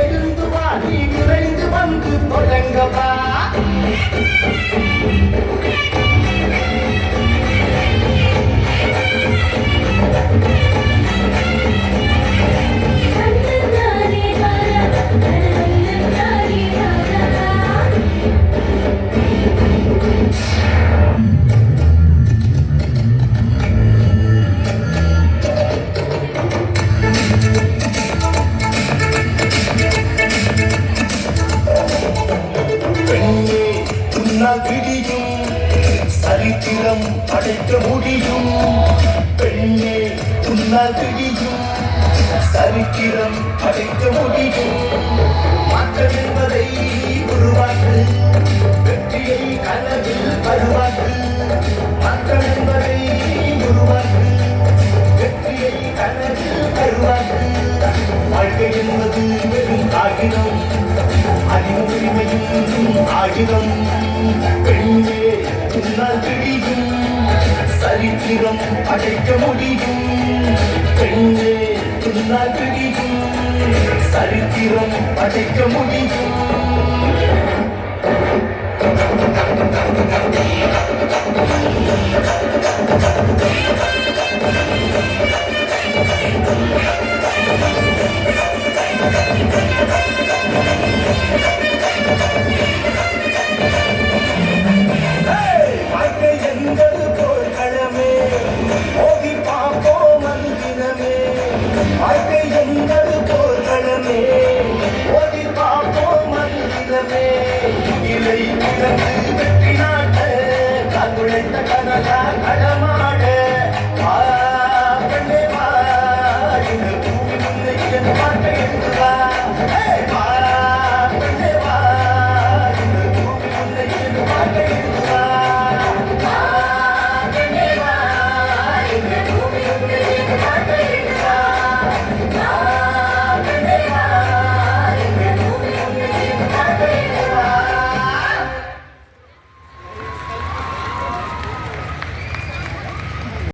எழுந்து வா நீ விரைந்து வந்து தொடங்கவா உன்னால் விடியும் சரித்திரம் படைக்க முடியும். பெண்ணே உன்னால் விடியும் சரித்திரம் படைக்க முடியும். மாற்றம் என்பதை உருவாக்கு வெற்றியை கனவில் வருவாக்கு. மாற்றம் என்பதை உருவாக்கு வெற்றியை கனவில் வருவாக்கு. வாழ்க்கை என்பது வெறும் காகிதம். சரித்திரம் பெண்ணே உன்னால் பிடிக்கும் சரித்திரம் அடைக்க முடியும். பெண்ணே உன்னால் பிடிக்கும் சரித்திரம் அடைக்க முடியும். வாழ்க்கை எங்கள் போர்களமே ஓடி பார்ப்போம் மந்திரமே. இதை கிடந்து வெற்றி நாட்ட கண்குழைத்த கனலா கடமா